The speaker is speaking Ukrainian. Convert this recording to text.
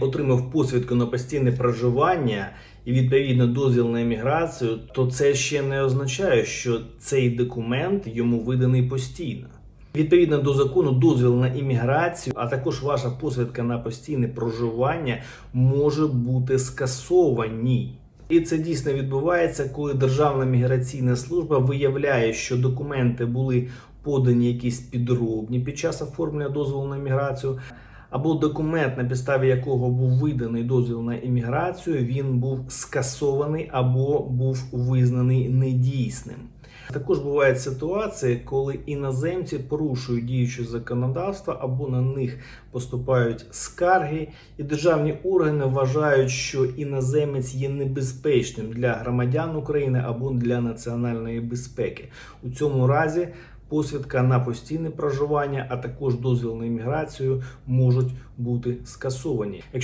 отримав посвідку на постійне проживання і відповідно дозвіл на еміграцію, то це ще не означає, що цей документ йому виданий постійно. Відповідно до закону, дозвіл на імміграцію, а також ваша посвідка на постійне проживання може бути скасовані. І це дійсно відбувається, коли Державна міграційна служба виявляє, що документи були подані якісь підробні під час оформлення дозволу на імміграцію, або документ, на підставі якого був виданий дозвіл на імміграцію, він був скасований або був визнаний недійсним. Також бувають ситуації, коли іноземці порушують діюче законодавство або на них поступають скарги, і державні органи вважають, що іноземець є небезпечним для громадян України або для національної безпеки. У цьому разі посвідка на постійне проживання, а також дозвіл на імміграцію можуть бути скасовані. Якщо